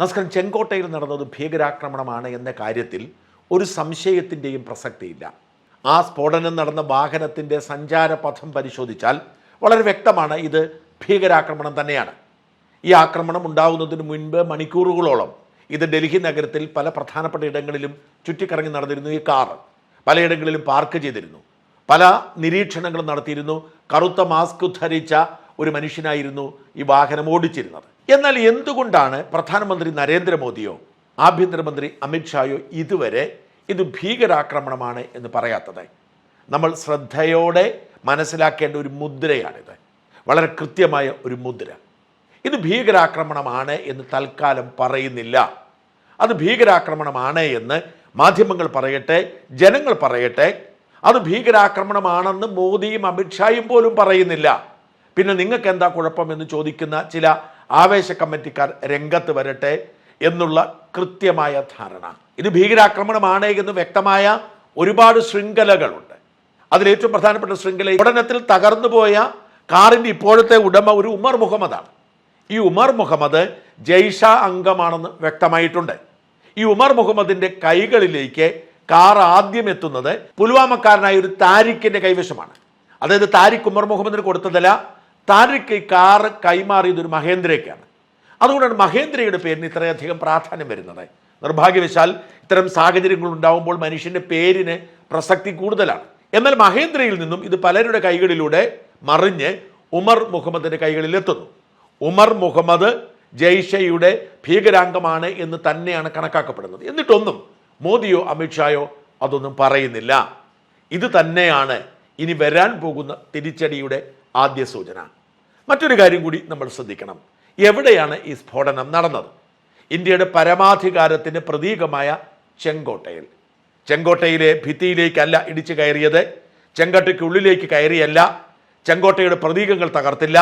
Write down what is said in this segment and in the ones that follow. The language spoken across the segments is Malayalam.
നമസ്കാരം ചെങ്കോട്ടയിൽ നടന്നത് ഭീകരാക്രമണമാണ് എന്ന കാര്യത്തിൽ ഒരു സംശയത്തിന്റെയും പ്രസക്തിയില്ല. ആ സ്ഫോടനം നടന്ന വാഹനത്തിന്റെ സഞ്ചാരപഥം പരിശോധിച്ചാൽ വളരെ വ്യക്തമാണ് ഇത് ഭീകരാക്രമണം തന്നെയാണ്. ഈ ആക്രമണം ഉണ്ടാകുന്നതിന് മുൻപ് മണിക്കൂറുകളോളം ഇത് ഡൽഹി നഗരത്തിൽ പല പ്രധാനപ്പെട്ട ഇടങ്ങളിലും ചുറ്റിക്കറങ്ങി നടന്നിരുന്നു ഈ കാർ. പലയിടങ്ങളിലും പാർക്ക് ചെയ്തിരുന്നു. പല നിരീക്ഷണങ്ങളും നടത്തിയിരുന്നു. കറുത്ത മാസ്ക് ധരിച്ച ഒരു മനുഷ്യനായിരുന്നു ഈ വാഹനം ഓടിച്ചിരുന്നത്. എന്നാൽ എന്തുകൊണ്ടാണ് പ്രധാനമന്ത്രി നരേന്ദ്രമോദിയോ ആഭ്യന്തരമന്ത്രി അമിത്ഷായോ ഇതുവരെ ഇത് ഭീകരാക്രമണമാണ് എന്ന് പറയാത്തത്? നമ്മൾ ശ്രദ്ധയോടെ മനസ്സിലാക്കേണ്ട ഒരു മുദ്രയാണിത്. വളരെ കൃത്യമായ ഒരു മുദ്ര. ഇത് ഭീകരാക്രമണമാണ് എന്ന് തൽക്കാലം പറയുന്നില്ല. അത് ഭീകരാക്രമണമാണ് എന്ന് മാധ്യമങ്ങൾ പറയട്ടെ ജനങ്ങൾ പറയട്ടെ അത് ഭീകരാക്രമണമാണെന്ന് മോദിയും അമിത്ഷായും പോലും പറയുന്നില്ല. പിന്നെ നിങ്ങൾക്ക് എന്താ കുഴപ്പമെന്ന് ചോദിക്കുന്ന ചില ആവേശ കമ്മിറ്റിക്കാർ രംഗത്ത് വരട്ടെ എന്നുള്ള കൃത്യമായ ധാരണ. ഇത് ഭീകരാക്രമണമാണ് എന്ന് വ്യക്തമായ ഒരുപാട് ശൃംഖലകളുണ്ട്. അതിലേറ്റവും പ്രധാനപ്പെട്ട ശൃംഖല പഠനത്തിൽ തകർന്നുപോയ കാറിന്റെ ഇപ്പോഴത്തെ ഉടമ ഒരു ഉമർ മുഹമ്മദാണ്. ഈ ഉമർ മുഹമ്മദ് ജയ്ഷ അംഗമാണെന്ന് വ്യക്തമായിട്ടുണ്ട്. ഈ ഉമർ മുഹമ്മദിന്റെ കൈകളിലേക്ക് കാർ ആദ്യം എത്തുന്നത് പുൽവാമക്കാരനായ ഒരു താരിഖിന്റെ കൈവശമാണ്. അതായത് താരിഖ് ഉമർ മുഹമ്മദിന് കൊടുത്തതല്ല താരിഖ് ഈ കാർ കൈമാറിയത് ഒരു മഹേന്ദ്രയ്ക്കാണ്. അതുകൊണ്ടാണ് മഹേന്ദ്രയുടെ പേരിന് ഇത്രയധികം പ്രാധാന്യം വരുന്നത്. നിർഭാഗ്യവശാൽ ഇത്തരം സാഹചര്യങ്ങൾ ഉണ്ടാകുമ്പോൾ മനുഷ്യന്റെ പേരിന് പ്രസക്തി കൂടുതലാണ്. എന്നാൽ മഹേന്ദ്രയിൽ നിന്നും ഇത് പലരുടെ കൈകളിലൂടെ മറിഞ്ഞ് ഉമർ മുഹമ്മദിന്റെ കൈകളിൽ എത്തുന്നു. ഉമർ മുഹമ്മദ് ജയ്ഷയുടെ ഭീകരാംഗമാണ് എന്ന് തന്നെയാണ് കണക്കാക്കപ്പെടുന്നത്. എന്നിട്ടൊന്നും മോദിയോ അമിത്ഷായോ അതൊന്നും പറയുന്നില്ല. ഇത് തന്നെയാണ് ഇനി വരാൻ പോകുന്ന തിരിച്ചടിയുടെ ആദ്യ സൂചന. മറ്റൊരു കാര്യം കൂടി നമ്മൾ ശ്രദ്ധിക്കണം. എവിടെയാണ് ഈ സ്ഫോടനം നടന്നത്? ഇന്ത്യയുടെ പരമാധികാരത്തിന് പ്രതീകമായ ചെങ്കോട്ടയിൽ. ചെങ്കോട്ടയിലെ ഭിത്തിയിലേക്കല്ല ഇടിച്ചു കയറിയത്. ചെങ്കോട്ടയ്ക്കുള്ളിലേക്ക് കയറിയല്ല. ചെങ്കോട്ടയുടെ പ്രതീകങ്ങൾ തകർത്തില്ല.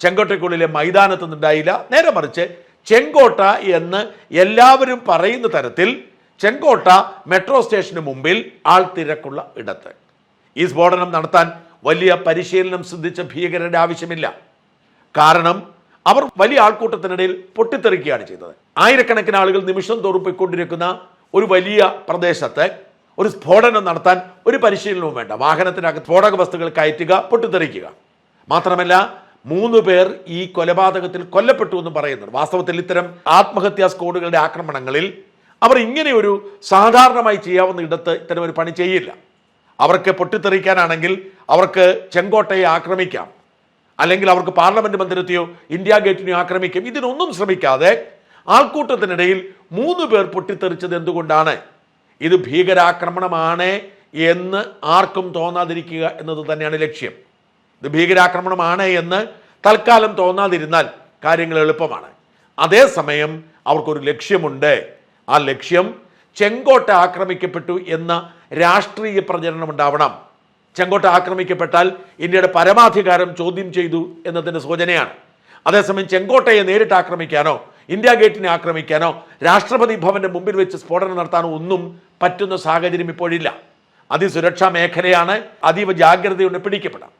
ചെങ്കോട്ടയ്ക്കുള്ളിലെ മൈതാനത്ത് നിന്നുണ്ടായില്ല നേരെ മറിച്ച് ചെങ്കോട്ട എന്ന് എല്ലാവരും പറയുന്ന തരത്തിൽ ചെങ്കോട്ട മെട്രോ സ്റ്റേഷന് മുമ്പിൽ ആൾ തിരക്കുള്ള ഇടത്ത്. ഈ സ്ഫോടനം നടത്താൻ വലിയ പരിശീലനം സിദ്ധിച്ച ഭീകരരുടെ ആവശ്യമില്ല. കാരണം അവർ വലിയ ആൾക്കൂട്ടത്തിനിടയിൽ പൊട്ടിത്തെറിക്കുകയാണ് ചെയ്തത്. ആയിരക്കണക്കിന് ആളുകൾ നിമിഷം തോറും പോയിക്കൊണ്ടിരിക്കുന്ന ഒരു വലിയ പ്രദേശത്ത് ഒരു സ്ഫോടനം നടത്താൻ ഒരു പരിശീലനവും വേണ്ട. വാഹനത്തിനകത്ത് സ്ഫോടക വസ്തുക്കൾ കയറ്റുക പൊട്ടിത്തെറിക്കുക. മാത്രമല്ല മൂന്ന് പേർ ഈ കൊലപാതകത്തിൽ കൊല്ലപ്പെട്ടു എന്ന് പറയുന്നുണ്ട്. വാസ്തവത്തിൽ ഇത്തരം ആത്മഹത്യാ സ്ക്വാഡുകളുടെ ആക്രമണങ്ങളിൽ അവർ ഇങ്ങനെ ഒരു സാധാരണമായി ചെയ്യാവുന്ന ഇടത്ത് ഇത്തരം ഒരു പണി ചെയ്യില്ല. അവർക്ക് പൊട്ടിത്തെറിക്കാനാണെങ്കിൽ അവർക്ക് ചെങ്കോട്ടയെ ആക്രമിക്കാം. അല്ലെങ്കിൽ അവർക്ക് പാർലമെന്റ് മന്ദിരത്തെയോ ഇന്ത്യ ഗേറ്റിനെയോ ആക്രമിക്കും. ഇതിനൊന്നും ശ്രമിക്കാതെ ആൾക്കൂട്ടത്തിനിടയിൽ മൂന്ന് പേർ പൊട്ടിത്തെറിച്ചത് എന്തുകൊണ്ടാണ്? ഇത് ഭീകരാക്രമണമാണ് എന്ന് ആർക്കും തോന്നാതിരിക്കുക എന്നത് തന്നെയാണ് ലക്ഷ്യം. ഇത് ഭീകരാക്രമണമാണ് എന്ന് തൽക്കാലം തോന്നാതിരുന്നാൽ കാര്യങ്ങൾ എളുപ്പമാണ്. അതേസമയം അവർക്കൊരു ലക്ഷ്യമുണ്ട്. ആ ലക്ഷ്യം ചെങ്കോട്ട ആക്രമിക്കപ്പെട്ടു എന്ന രാഷ്ട്രീയ പ്രചരണം ഉണ്ടാവണം ചെങ്കോട്ട ആക്രമിക്കപ്പെട്ടാൽ ഇന്ത്യയുടെ പരമാധികാരം ചോദ്യം ചെയ്തു എന്നതിന്റെ സൂചനയാണ്. അതേസമയം ചെങ്കോട്ടയെ നേരിട്ട് ആക്രമിക്കാനോ ഇന്ത്യ ഗേറ്റിനെ ആക്രമിക്കാനോ രാഷ്ട്രപതി ഭവന്റെ മുമ്പിൽ വെച്ച് സ്ഫോടനം നടത്താനോ ഒന്നും പറ്റുന്ന സാഹചര്യം ഇപ്പോഴില്ല. അതിസുരക്ഷാ മേഖലയാണ് അതീവ ജാഗ്രതയോടെ പിടിക്കപ്പെടാം.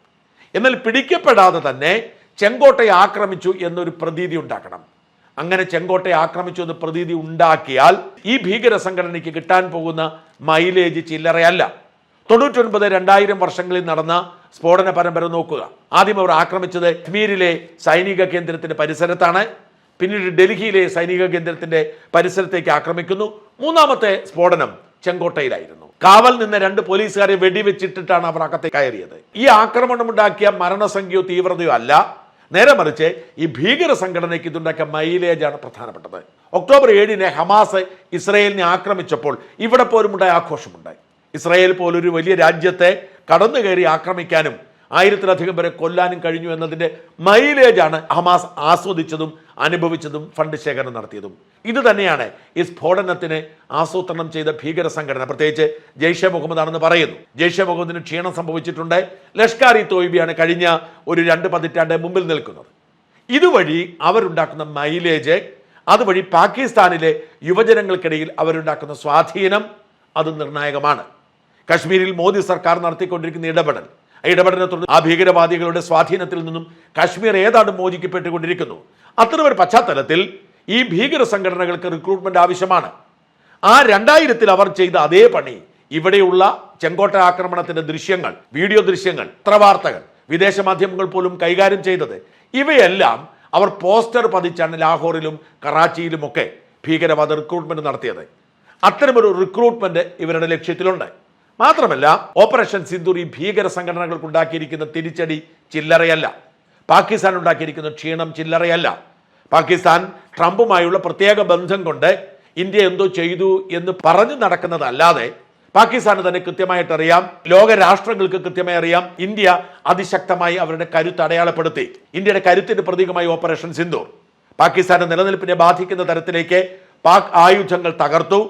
എന്നാൽ പിടിക്കപ്പെടാതെ തന്നെ ചെങ്കോട്ടയെ ആക്രമിച്ചു എന്നൊരു പ്രതീതി ഉണ്ടാക്കണം. അങ്ങനെ ചെങ്കോട്ടയെ ആക്രമിച്ചു എന്ന് പ്രതീതി ഉണ്ടാക്കിയാൽ ഈ ഭീകര സംഘടനയ്ക്ക് കിട്ടാൻ പോകുന്ന മൈലേജ് ചില്ലറയല്ല. തൊണ്ണൂറ്റൊൻപത് രണ്ടായിരം വർഷങ്ങളിൽ നടന്ന സ്ഫോടന പരമ്പര നോക്കുക. ആദ്യം അവർ ആക്രമിച്ചത് കശ്മീരിലെ സൈനിക കേന്ദ്രത്തിന്റെ പരിസരത്താണ്. പിന്നീട് ഡൽഹിയിലെ സൈനിക കേന്ദ്രത്തിന്റെ പരിസരത്തേക്ക് ആക്രമിക്കുന്നു. മൂന്നാമത്തെ സ്ഫോടനം ചെങ്കോട്ടയിലായിരുന്നു. കാവൽ നിന്ന് രണ്ട് പോലീസുകാരെ വെടിവെച്ചിട്ടിട്ടാണ് അവർ അകത്തേക്ക് കയറിയത്. ഈ ആക്രമണമുണ്ടാക്കിയ മരണസംഖ്യയോ തീവ്രതയോ അല്ല. നേരെ മറിച്ച് ഈ ഭീകര സംഘടനയ്ക്ക് ഇതുണ്ടാക്കിയ മൈലേജാണ് പ്രധാനപ്പെട്ടത്. ഒക്ടോബർ ഏഴിന് ഹമാസ് ഇസ്രയേലിനെ ആക്രമിച്ചപ്പോൾ ഇവിടെ പോലും ഉണ്ടായ ആഘോഷമുണ്ടായി. ഇസ്രായേൽ പോലൊരു വലിയ രാജ്യത്തെ കടന്നു കയറി ആക്രമിക്കാനും ആയിരത്തിലധികം പേരെ കൊല്ലാനും കഴിഞ്ഞു എന്നതിന്റെ മൈലേജാണ് ഹമാസ് ആസ്വദിച്ചതും അനുഭവിച്ചതും ഫണ്ട് ശേഖരണം നടത്തിയതും. ഇത് തന്നെയാണ് ഈ സ്ഫോടനത്തിന് ആസൂത്രണം ചെയ്ത ഭീകര സംഘടന. പ്രത്യേകിച്ച് ജയ്ഷെ മുഹമ്മദ് ആണെന്ന് പറയുന്നു. ജയ്ഷെ മുഹമ്മദിന് ക്ഷീണം സംഭവിച്ചിട്ടുണ്ട്. ലഷ്കാർ ഇ തോയ്ബിയാണ് കഴിഞ്ഞ ഒരു രണ്ട് പതിറ്റാണ്ട് മുമ്പിൽ നിൽക്കുന്നത്. ഇതുവഴി അവരുണ്ടാക്കുന്ന മൈലേജ് അതുവഴി പാകിസ്ഥാനിലെ യുവജനങ്ങൾക്കിടയിൽ അവരുണ്ടാക്കുന്ന സ്വാധീനം അത് നിർണായകമാണ്. കശ്മീരിൽ മോദി സർക്കാർ നടത്തിക്കൊണ്ടിരിക്കുന്ന ഇടപെടൽ ഇടപെടലിനെ തുടർന്ന് ആ ഭീകരവാദികളുടെ സ്വാധീനത്തിൽ നിന്നും കാശ്മീർ ഏതാണ്ട് മോചിക്കപ്പെട്ടുകൊണ്ടിരിക്കുന്നു. അത്തരമൊരു പശ്ചാത്തലത്തിൽ ഈ ഭീകര സംഘടനകൾക്ക് റിക്രൂട്ട്മെന്റ് ആവശ്യമാണ്. ആ രണ്ടായിരത്തിൽ അവർ ചെയ്ത അതേ പണി ഇവിടെയുള്ള ചെങ്കോട്ട ആക്രമണത്തിന്റെ ദൃശ്യങ്ങൾ വീഡിയോ ദൃശ്യങ്ങൾ പത്രവാർത്തകൾ വിദേശ മാധ്യമങ്ങൾ പോലും കൈകാര്യം ചെയ്തത് ഇവയെല്ലാം അവർ പോസ്റ്റർ പതിച്ചാണ് ലാഹോറിലും കറാച്ചിയിലുമൊക്കെ ഭീകരവാദ റിക്രൂട്ട്മെന്റ് നടത്തിയത്. അത്തരമൊരു റിക്രൂട്ട്മെന്റ് ഇവരുടെ ലക്ഷ്യത്തിലുണ്ട്. മാത്രമല്ല ഓപ്പറേഷൻ സിന്ദൂർ ഈ ഭീകര സംഘടനകൾക്ക് ഉണ്ടാക്കിയിരിക്കുന്ന തിരിച്ചടി ചില്ലറയല്ല. പാകിസ്ഥാൻ ഉണ്ടാക്കിയിരിക്കുന്ന ക്ഷീണം ചില്ലറയല്ല. പാകിസ്ഥാൻ ട്രംപുമായുള്ള പ്രത്യേക ബന്ധം കൊണ്ട് ഇന്ത്യ എന്തോ ചെയ്തു എന്ന് പറഞ്ഞു നടക്കുന്നതല്ലാതെ പാകിസ്ഥാന് തന്നെ കൃത്യമായിട്ട് അറിയാം ലോക രാഷ്ട്രങ്ങൾക്ക് കൃത്യമായി അറിയാം ഇന്ത്യ അതിശക്തമായി അവരുടെ കരുത്ത് അടയാളപ്പെടുത്തി. ഇന്ത്യയുടെ കരുത്തിന്റെ പ്രതീകമായി ഓപ്പറേഷൻ സിന്ധു പാകിസ്ഥാന്റെ നിലനിൽപ്പിനെ ബാധിക്കുന്ന തരത്തിലേക്ക് പാക് ആയുധങ്ങൾ തകർത്തു.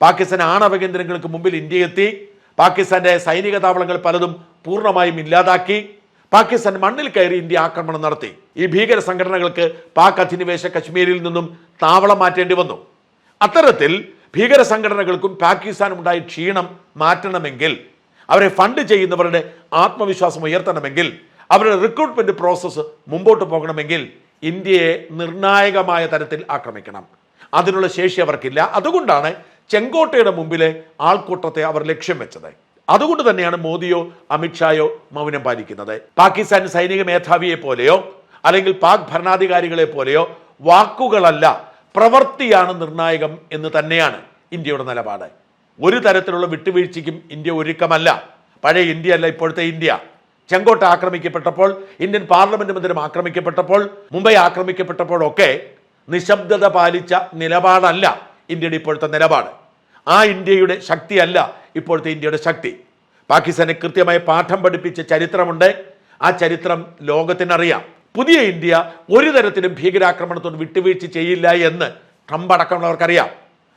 പാകിസ്ഥാൻ ആണവ കേന്ദ്രങ്ങൾക്ക് മുമ്പിൽ ഇന്ത്യ എത്തി പാകിസ്ഥാന്റെ സൈനിക താവളങ്ങൾ പലതും പൂർണമായും ഇല്ലാതാക്കി. പാകിസ്ഥാൻ മണ്ണിൽ കയറി ഇന്ത്യ ആക്രമണം നടത്തി. ഈ ഭീകര സംഘടനകൾക്ക് പാക് അധിനിവേശ കശ്മീരിൽ നിന്നും താവളം മാറ്റേണ്ടി വന്നു. അത്തരത്തിൽ ഭീകര സംഘടനകൾക്കും പാകിസ്ഥാനും ഉണ്ടായ ക്ഷീണം മാറ്റണമെങ്കിൽ അവരെ ഫണ്ട് ചെയ്യുന്നവരുടെ ആത്മവിശ്വാസം ഉയർത്തണമെങ്കിൽ അവരുടെ റിക്രൂട്ട്മെന്റ് പ്രോസസ്സ് മുമ്പോട്ട് പോകണമെങ്കിൽ ഇന്ത്യയെ നിർണായകമായ തരത്തിൽ ആക്രമിക്കണം. അതിനുള്ള ശേഷി അവർക്കില്ല. അതുകൊണ്ടാണ് ചെങ്കോട്ടയുടെ മുമ്പിലെ ആൾക്കൂട്ടത്തെ അവർ ലക്ഷ്യം വെച്ചത്. അതുകൊണ്ട് തന്നെയാണ് മോദിയോ അമിത്ഷായോ മൗനം പാലിക്കുന്നത്. പാകിസ്ഥാൻ സൈനിക മേധാവിയെ പോലെയോ അല്ലെങ്കിൽ പാക് ഭരണാധികാരികളെ പോലെയോ വാക്കുകളല്ല പ്രവൃത്തിയാണ് നിർണായകം എന്ന് തന്നെയാണ് ഇന്ത്യയുടെ നിലപാട്. ഒരു തരത്തിലുള്ള വിട്ടുവീഴ്ചയ്ക്കും ഇന്ത്യ ഒരുക്കമല്ല. പഴയ ഇന്ത്യ അല്ല ഇപ്പോഴത്തെ ഇന്ത്യ. ചെങ്കോട്ട ആക്രമിക്കപ്പെട്ടപ്പോൾ ഇന്ത്യൻ പാർലമെന്റ് മന്ദിരം ആക്രമിക്കപ്പെട്ടപ്പോൾ മുംബൈ ആക്രമിക്കപ്പെട്ടപ്പോഴൊക്കെ നിശബ്ദത പാലിച്ച നിലപാടല്ല ഇന്ത്യയുടെ ഇപ്പോഴത്തെ നിലപാട്. ആ ഇന്ത്യയുടെ ശക്തിയല്ല ഇപ്പോഴത്തെ ഇന്ത്യയുടെ ശക്തി. പാകിസ്ഥാനെ കൃത്യമായി പാഠം പഠിപ്പിച്ച ചരിത്രമുണ്ട്. ആ ചരിത്രം ലോകത്തിനറിയാം. പുതിയ ഇന്ത്യ ഒരു തരത്തിലും ഭീകരാക്രമണത്തോട് വിട്ടുവീഴ്ച ചെയ്യില്ല എന്ന് ട്രംപ് അടക്കമുള്ളവർക്കറിയാം.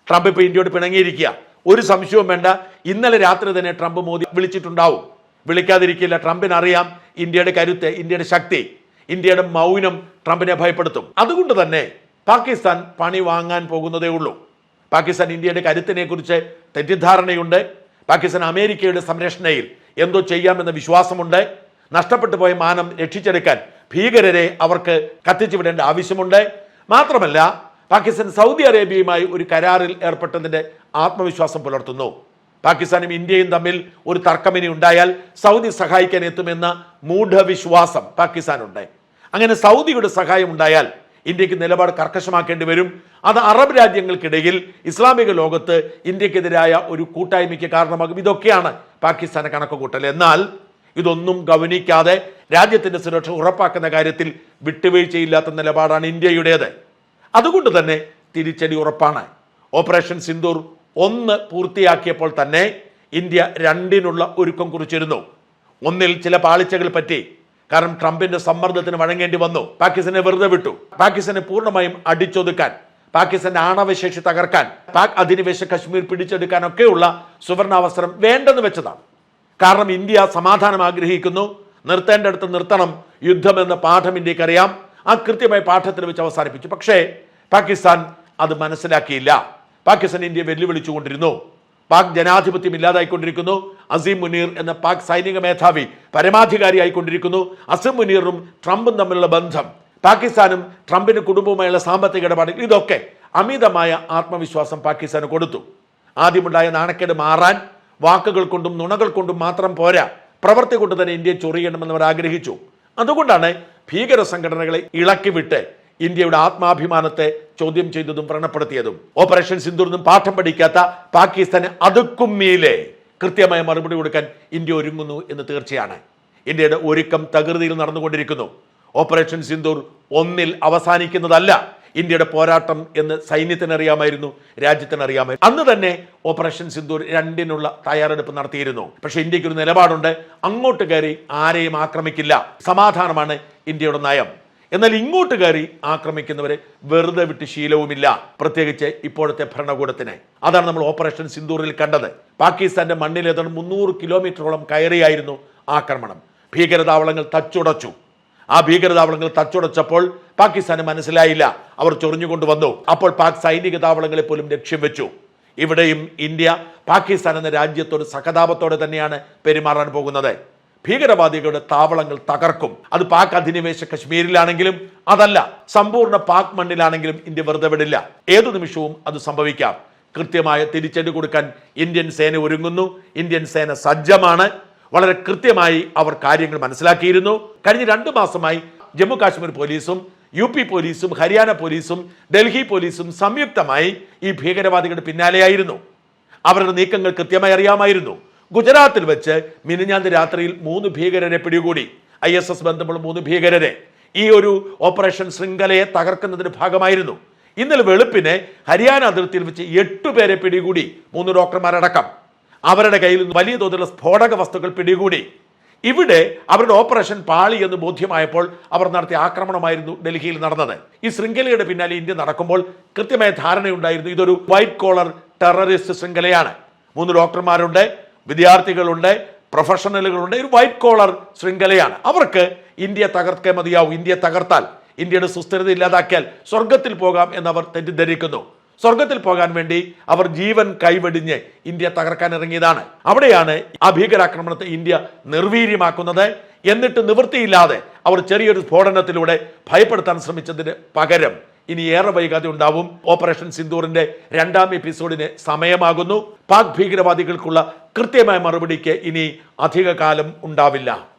ട്രംപ് ഇപ്പോൾ ഇന്ത്യയോട് പിണങ്ങിയിരിക്കുക. ഒരു സംശയവും വേണ്ട. ഇന്നലെ രാത്രി തന്നെ ട്രംപ് മോദി വിളിച്ചിട്ടുണ്ടാവും. വിളിക്കാതിരിക്കില്ല ട്രംപിനറിയാം ഇന്ത്യയുടെ കരുത്ത് ഇന്ത്യയുടെ ശക്തി ഇന്ത്യയുടെ മൗനം ട്രംപിനെ ഭയപ്പെടുത്തും. അതുകൊണ്ട് തന്നെ പാകിസ്ഥാൻ പണി വാങ്ങാൻ പോകുന്നതേ ഉള്ളൂ. പാകിസ്ഥാൻ ഇന്ത്യയുടെ കരുത്തിനെ കുറിച്ച് തെറ്റിദ്ധാരണയുണ്ട്. പാകിസ്ഥാൻ അമേരിക്കയുടെ സംരക്ഷണയിൽ എന്തോ ചെയ്യാമെന്ന വിശ്വാസമുണ്ട്. നഷ്ടപ്പെട്ടു പോയ മാനം രക്ഷിച്ചെടുക്കാൻ ഭീകരരെ അവർക്ക് കത്തിച്ചുവിടേണ്ട ആവശ്യമുണ്ട്. മാത്രമല്ല പാകിസ്ഥാൻ സൗദി അറേബ്യയുമായി ഒരു കരാറിൽ ഏർപ്പെട്ടതിന്റെ ആത്മവിശ്വാസം പുലർത്തുന്നു. പാകിസ്ഥാനും ഇന്ത്യയും തമ്മിൽ ഒരു തർക്കമിനി ഉണ്ടായാൽ സൗദി സഹായിക്കാൻ എത്തുമെന്ന മൂഢവിശ്വാസം പാകിസ്ഥാനുണ്ട്. അങ്ങനെ സൗദിയുടെ സഹായം ഉണ്ടായാൽ ഇന്ത്യയ്ക്ക് നിലപാട് കർക്കശമാക്കേണ്ടി വരും. അത് അറബ് രാജ്യങ്ങൾക്കിടയിൽ ഇസ്ലാമിക ലോകത്ത് ഇന്ത്യക്കെതിരായ ഒരു കൂട്ടായ്മയ്ക്ക് കാരണമാകും. ഇതൊക്കെയാണ് പാകിസ്ഥാനെ കണക്കുകൂട്ടൽ. എന്നാൽ ഇതൊന്നും ഗവനിക്കാതെ രാജ്യത്തിന്റെ സുരക്ഷ ഉറപ്പാക്കുന്ന കാര്യത്തിൽ വിട്ടുവീഴ്ചയില്ലാത്ത നിലപാടാണ് ഇന്ത്യയുടേത്. അതുകൊണ്ട് തന്നെ തിരിച്ചടി ഉറപ്പാണ്. ഓപ്പറേഷൻ സിന്ദൂർ ഒന്ന് പൂർത്തിയാക്കിയപ്പോൾ തന്നെ ഇന്ത്യ രണ്ടിനുള്ള ഒരുക്കം കുറിച്ചിരുന്നു. ഒന്നിൽ ചില പാളിച്ചകൾ പറ്റി കാരണം ട്രംപിന്റെ സമ്മർദ്ദത്തിന് വഴങ്ങേണ്ടി വന്നു. പാകിസ്ഥാനെ വെറുതെ വിട്ടു. പാകിസ്ഥാനെ പൂർണമായും അടിച്ചൊതുക്കാൻ പാകിസ്ഥാന്റെ ആണവശേഷി തകർക്കാൻ പാക് അധിനിവേശ കശ്മീർ പിടിച്ചെടുക്കാനൊക്കെയുള്ള സുവർണാവസരം വേണ്ടെന്ന് വെച്ചതാണ്. കാരണം ഇന്ത്യ സമാധാനം ആഗ്രഹിക്കുന്നു. നിർത്തേണ്ടടുത്ത് നിർത്തണം. യുദ്ധമെന്ന പാഠം ഇന്ത്യക്കറിയാം. ആ കൃത്യമായ പാഠത്തിൽ വെച്ച് അവസാനിപ്പിച്ചു. പക്ഷേ പാകിസ്ഥാൻ അത് മനസ്സിലാക്കിയില്ല. പാകിസ്ഥാൻ ഇന്ത്യ വെല്ലുവിളിച്ചുകൊണ്ടിരുന്നു. പാക് ജനാധിപത്യം ഇല്ലാതായിക്കൊണ്ടിരിക്കുന്നു. അസീം മുനീർ എന്ന പാക് സൈനിക മേധാവി പരമാധികാരി ആയിക്കൊണ്ടിരിക്കുന്നു അസിം മുനീറും ട്രംപും തമ്മിലുള്ള ബന്ധം പാകിസ്ഥാനും ട്രംപിന് കുടുംബവുമായുള്ള സാമ്പത്തിക ഇടപാട് ഇതൊക്കെ അമിതമായ ആത്മവിശ്വാസം പാകിസ്ഥാന് കൊടുത്തു. ആദ്യമുണ്ടായ നാണക്കേട് മാറാൻ വാക്കുകൾ കൊണ്ടും നുണകൾ കൊണ്ടും മാത്രം പോരാ. പ്രവർത്തി കൊണ്ട് തന്നെ ഇന്ത്യയെ ചൊറിയണമെന്ന് അവർ ആഗ്രഹിച്ചു. അതുകൊണ്ടാണ് ഭീകര സംഘടനകളെ ഇളക്കിവിട്ട് ഇന്ത്യയുടെ ആത്മാഭിമാനത്തെ ചോദ്യം ചെയ്തതും വ്രണപ്പെടുത്തിയതും. ഓപ്പറേഷൻ സിന്ദൂറിനും പാഠം പഠിക്കാത്ത പാകിസ്ഥാന് അതുക്കും മേലെ കൃത്യമായ മറുപടി കൊടുക്കാൻ ഇന്ത്യ ഒരുങ്ങുന്നു എന്ന് തീർച്ചയാണ്. ഇന്ത്യയുടെ ഒരുക്കം തകൃതിയിൽ നടന്നുകൊണ്ടിരിക്കുന്നു. ഓപ്പറേഷൻ സിന്ദൂർ ഒന്നിൽ അവസാനിക്കുന്നതല്ല. ഇന്ത്യയുടെ പോരാട്ടം എന്ന് സൈന്യത്തിന് അറിയാമായിരുന്നു രാജ്യത്തിന് അറിയാമായിരുന്നു അന്ന് തന്നെ ഓപ്പറേഷൻ സിന്ദൂർ രണ്ടിനുള്ള തയ്യാറെടുപ്പ് നടത്തിയിരുന്നു. പക്ഷെ ഇന്ത്യയ്ക്ക് ഒരു നിലപാടുണ്ട് അങ്ങോട്ട് കയറി ആരെയും ആക്രമിക്കില്ല. സമാധാനമാണ് ഇന്ത്യയുടെ നയം. എന്നാൽ ഇങ്ങോട്ട് കയറി ആക്രമിക്കുന്നവരെ വെറുതെ വിട്ട് ശീലവുമില്ല. പ്രത്യേകിച്ച് ഇപ്പോഴത്തെ ഭരണകൂടത്തിന്. അതാണ് നമ്മൾ ഓപ്പറേഷൻ സിന്ദൂറിൽ കണ്ടത്. പാകിസ്ഥാന്റെ മണ്ണിൽ ഏതാണ്ട് മുന്നൂറ് കിലോമീറ്ററോളം കയറിയായിരുന്നു ആക്രമണം. ഭീകരതാവളങ്ങൾ തച്ചുടച്ചു. ആ ഭീകരതാവളങ്ങൾ തച്ചുടച്ചപ്പോൾ പാകിസ്ഥാന് മനസ്സിലായില്ല. അവർ ചൊറിഞ്ഞുകൊണ്ട് വന്നു അപ്പോൾ പാക് സൈനിക താവളങ്ങളെ പോലും ലക്ഷ്യം വെച്ചു. ഇവിടെയും ഇന്ത്യ പാകിസ്ഥാൻ എന്ന രാജ്യത്തോട് സഹതാപത്തോടെ തന്നെയാണ് പെരുമാറാൻ പോകുന്നത്. ഭീകരവാദികളുടെ താവളങ്ങൾ തകർക്കും. അത് പാക് അധിനിവേശ കശ്മീരിലാണെങ്കിലും അതല്ല സമ്പൂർണ പാക് മണ്ണിലാണെങ്കിലും ഇന്ത്യ വെറുതെ വിടില്ല. ഏതു നിമിഷവും അത് സംഭവിക്കാം. കൃത്യമായ തിരിച്ചടി കൊടുക്കാൻ ഇന്ത്യൻ സേന ഒരുങ്ങുന്നു. ഇന്ത്യൻ സേന സജ്ജമാണ്. വളരെ കൃത്യമായി അവർ കാര്യങ്ങൾ മനസ്സിലാക്കിയിരുന്നു. കഴിഞ്ഞ രണ്ട് മാസമായി ജമ്മു കാശ്മീർ പോലീസും യു പി പോലീസും ഹരിയാന പോലീസും ഡൽഹി പോലീസും സംയുക്തമായി ഈ ഭീകരവാദികളുടെ പിന്നാലെയായിരുന്നു. അവരുടെ നീക്കങ്ങൾ കൃത്യമായി അറിയാമായിരുന്നു. ഗുജറാത്തിൽ വെച്ച് മിനിഞ്ഞാന്ത് രാത്രിയിൽ മൂന്ന് ഭീകരരെ പിടികൂടി. ഐ എസ് എസ് ബന്ധമുള്ള മൂന്ന് ഭീകരരെ. ഈ ഒരു ഓപ്പറേഷൻ ശൃംഖലയെ തകർക്കുന്നതിന്റെ ഭാഗമായിരുന്നു. ഇന്നലെ വെളുപ്പിന് ഹരിയാന അതിർത്തിയിൽ വെച്ച് എട്ടു പേരെ പിടികൂടി മൂന്ന് ഡോക്ടർമാരടക്കം. അവരുടെ കയ്യിൽ നിന്ന് വലിയ തോതിലുള്ള സ്ഫോടക വസ്തുക്കൾ പിടികൂടി. ഇവിടെ അവരുടെ ഓപ്പറേഷൻ പാളി എന്ന് ബോധ്യമായപ്പോൾ അവർ നടത്തിയ ആക്രമണമായിരുന്നു ഡൽഹിയിൽ നടന്നത്. ഈ ശൃംഖലയുടെ പിന്നാലെ ഇന്ത്യ നടക്കുമ്പോൾ കൃത്യമായ ധാരണയുണ്ടായിരുന്നു ഇതൊരു വൈറ്റ് കോളർ ടെററിസ്റ്റ് ശൃംഖലയാണ്. മൂന്ന് ഡോക്ടർമാരുണ്ട് വിദ്യാർത്ഥികളുണ്ട് പ്രൊഫഷണലുകളുണ്ട് ഒരു വൈറ്റ് കോളർ ശൃംഖലയാണ്. അവർക്ക് ഇന്ത്യ തകർക്കേ മതിയാവും. ഇന്ത്യ തകർത്താൽ ഇന്ത്യയുടെ സുസ്ഥിരത ഇല്ലാതാക്കിയാൽ സ്വർഗത്തിൽ പോകാം എന്നവർ തെറ്റിദ്ധരിക്കുന്നു. സ്വർഗത്തിൽ പോകാൻ വേണ്ടി അവർ ജീവൻ കൈവെടിഞ്ഞ് ഇന്ത്യ തകർക്കാൻ ഇറങ്ങിയതാണ്. അവിടെയാണ് ആ ഭീകരാക്രമണത്തെ ഇന്ത്യ നിർവീര്യമാക്കുന്നത്. എന്നിട്ട് നിവൃത്തിയില്ലാതെ അവർ ചെറിയൊരു സ്ഫോടനത്തിലൂടെ ഭയപ്പെടുത്താൻ ശ്രമിച്ചതിന് പകരം ഇനി ഏറെ വൈകാതെ ഉണ്ടാവും ഓപ്പറേഷൻ സിന്ദൂറിന്റെ രണ്ടാം എപ്പിസോഡിന് സമയമാകുന്നു. പാക് ഭീകരവാദികൾക്കുള്ള കൃത്യമായ മറുപടിക്ക് ഇനി അധിക കാലം ഉണ്ടാവില്ല.